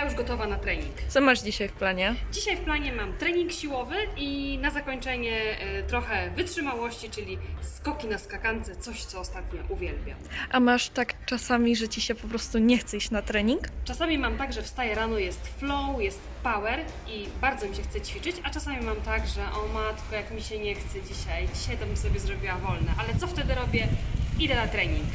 Ja już gotowa na trening. Co masz dzisiaj w planie? Dzisiaj w planie mam trening siłowy i na zakończenie e, trochę wytrzymałości, czyli skoki na skakance, coś co ostatnio uwielbiam. A masz tak czasami, że ci się po prostu nie chce iść na trening? Czasami mam tak, że wstaję rano, jest flow, jest power i bardzo mi się chce ćwiczyć, a czasami mam tak, że o matko, jak mi się nie chce dzisiaj, dzisiaj to bym sobie zrobiła wolne. Ale co wtedy robię? Idę na trening.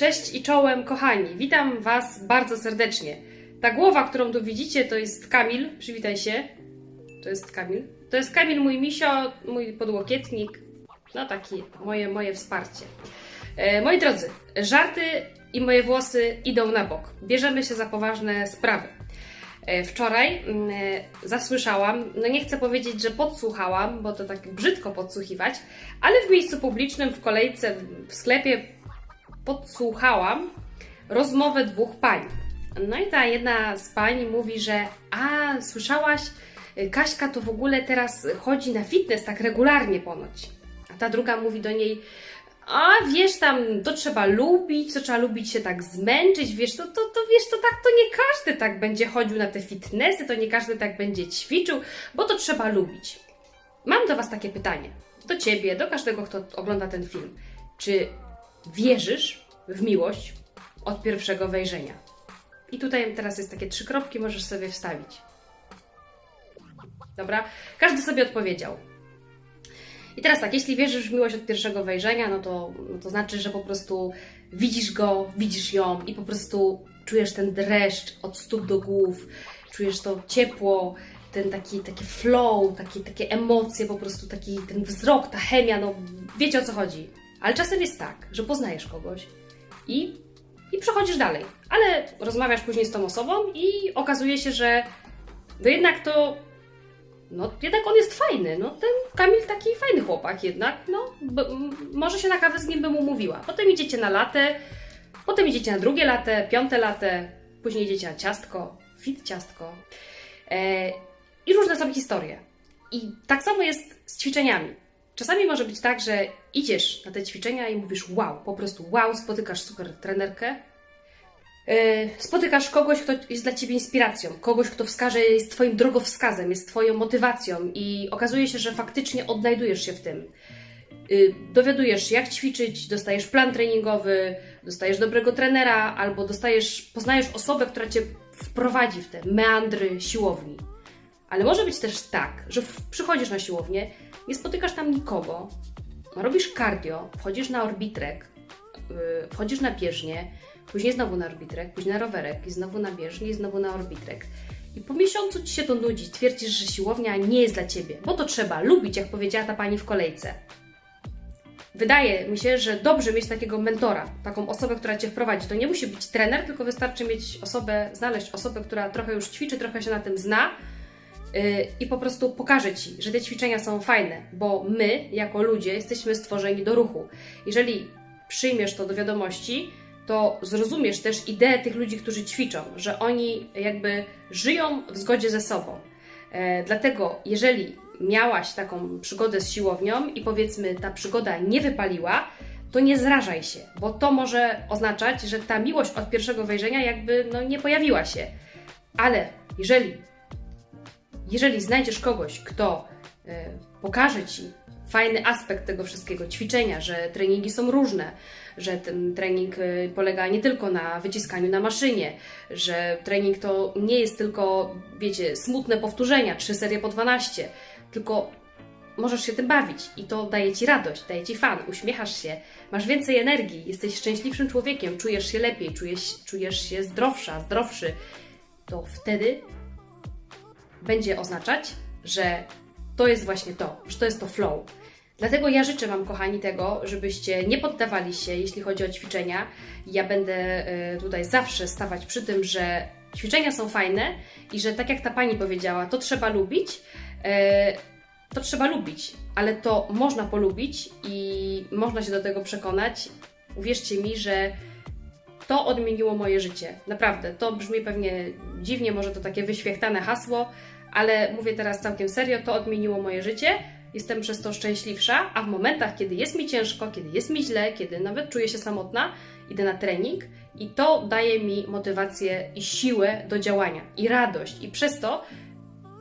Cześć i czołem, kochani. Witam Was bardzo serdecznie. Ta głowa, którą tu widzicie, to jest Kamil. Przywitaj się. To jest Kamil. To jest Kamil, mój misio, mój podłokietnik. No taki, moje, moje wsparcie. E, moi drodzy, żarty i moje włosy idą na bok. Bierzemy się za poważne sprawy. E, Wczoraj mm, e, zasłyszałam, no nie chcę powiedzieć, że podsłuchałam, bo to tak brzydko podsłuchiwać, ale w miejscu publicznym, w kolejce, w sklepie podsłuchałam rozmowę dwóch pań. No i ta jedna z pań mówi, że a, słyszałaś, y, Kaśka to w ogóle teraz chodzi na fitness tak regularnie ponoć. A ta druga mówi do niej, a wiesz tam, to trzeba lubić, to trzeba lubić się tak zmęczyć, wiesz, to, to, to wiesz, to tak, to nie każdy tak będzie chodził na te fitnessy, to nie każdy tak będzie ćwiczył, bo to trzeba lubić. Mam do Was takie pytanie, do Ciebie, do każdego, kto ogląda ten film. Czy wierzysz w miłość od pierwszego wejrzenia? I tutaj teraz jest takie trzy kropki, możesz sobie wstawić. Dobra? Każdy sobie odpowiedział. I teraz tak, jeśli wierzysz w miłość od pierwszego wejrzenia, no to, no to znaczy, że po prostu widzisz go, widzisz ją i po prostu czujesz ten dreszcz od stóp do głów, czujesz to ciepło, ten taki, taki flow, taki, takie emocje, po prostu taki ten wzrok, ta chemia, no wiecie o co chodzi. Ale czasem jest tak, że poznajesz kogoś i, i przechodzisz dalej, ale rozmawiasz później z tą osobą i okazuje się, że no jednak to no jednak on jest fajny, no ten Kamil taki fajny chłopak jednak, no może się na kawę z nim bym umówiła. Potem idziecie na latę, potem idziecie na drugie latę, piąte latę, później idziecie na ciastko, fit ciastko e, i różne są historie. I tak samo jest z ćwiczeniami. Czasami może być tak, że idziesz na te ćwiczenia i mówisz wow, po prostu wow, spotykasz super trenerkę, Yy, spotykasz kogoś, kto jest dla ciebie inspiracją, kogoś, kto wskaże, jest twoim drogowskazem, jest twoją motywacją i okazuje się, że faktycznie odnajdujesz się w tym. Yy, Dowiadujesz się, jak ćwiczyć, dostajesz plan treningowy, dostajesz dobrego trenera, albo dostajesz, poznajesz osobę, która cię wprowadzi w te meandry siłowni. Ale może być też tak, że przychodzisz na siłownię, nie spotykasz tam nikogo, robisz cardio, wchodzisz na orbitrek, yy, wchodzisz na bieżnię, później znowu na orbitrek, później na rowerek i znowu na bieżnię i znowu na orbitrek. I po miesiącu Ci się to nudzi, twierdzisz, że siłownia nie jest dla Ciebie, bo to trzeba lubić, jak powiedziała ta Pani w kolejce. Wydaje mi się, że dobrze mieć takiego mentora, taką osobę, która Cię wprowadzi. To nie musi być trener, tylko wystarczy mieć osobę, znaleźć osobę, która trochę już ćwiczy, trochę się na tym zna i po prostu pokaże Ci, że te ćwiczenia są fajne, bo my, jako ludzie, jesteśmy stworzeni do ruchu. Jeżeli przyjmiesz to do wiadomości, to zrozumiesz też ideę tych ludzi, którzy ćwiczą, że oni jakby żyją w zgodzie ze sobą. E, dlatego, jeżeli miałaś taką przygodę z siłownią i powiedzmy ta przygoda nie wypaliła, to nie zrażaj się, bo to może oznaczać, że ta miłość od pierwszego wejrzenia jakby no, nie pojawiła się. Ale jeżeli, jeżeli znajdziesz kogoś, kto e, pokaże ci fajny aspekt tego wszystkiego, ćwiczenia, że treningi są różne, że ten trening y, polega nie tylko na wyciskaniu na maszynie, że trening to nie jest tylko, wiecie, smutne powtórzenia, trzy serie po 12, tylko możesz się tym bawić i to daje ci radość, daje ci fan, uśmiechasz się, masz więcej energii, jesteś szczęśliwszym człowiekiem, czujesz się lepiej, czujesz, czujesz się zdrowsza, zdrowszy, to wtedy będzie oznaczać, że to jest właśnie to, że to jest to flow. Dlatego ja życzę Wam, kochani, tego, żebyście nie poddawali się, jeśli chodzi o ćwiczenia. Ja będę e, tutaj zawsze stawać przy tym, że ćwiczenia są fajne i że tak jak ta pani powiedziała, to trzeba lubić. e, To trzeba lubić, ale to można polubić i można się do tego przekonać. Uwierzcie mi, że to odmieniło moje życie. Naprawdę, to brzmi pewnie dziwnie, może to takie wyświechtane hasło, ale mówię teraz całkiem serio, to odmieniło moje życie. Jestem przez to szczęśliwsza, a w momentach, kiedy jest mi ciężko, kiedy jest mi źle, kiedy nawet czuję się samotna, idę na trening i to daje mi motywację i siłę do działania i radość. I przez to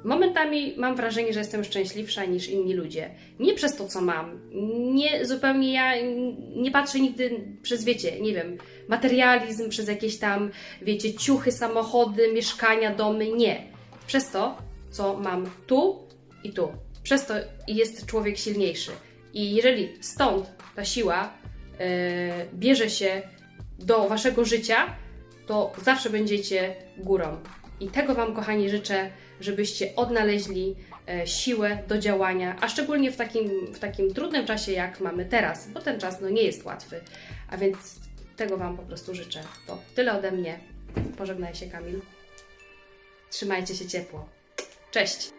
momentami mam wrażenie, że jestem szczęśliwsza niż inni ludzie. Nie przez to, co mam. Nie zupełnie ja nie patrzę nigdy przez, wiecie, nie wiem, materializm, przez jakieś tam, wiecie, ciuchy, samochody, mieszkania, domy. Nie. Przez to, co mam tu i tu. Przez to jest człowiek silniejszy. I jeżeli stąd ta siła e, bierze się do waszego życia, to zawsze będziecie górą. I tego Wam, kochani, życzę, żebyście odnaleźli e, siłę do działania, a szczególnie w takim, w takim trudnym czasie, jak mamy teraz, bo ten czas no, nie jest łatwy. A więc tego Wam po prostu życzę. To tyle ode mnie. Pożegnaj się, Kamil. Trzymajcie się ciepło. Cześć!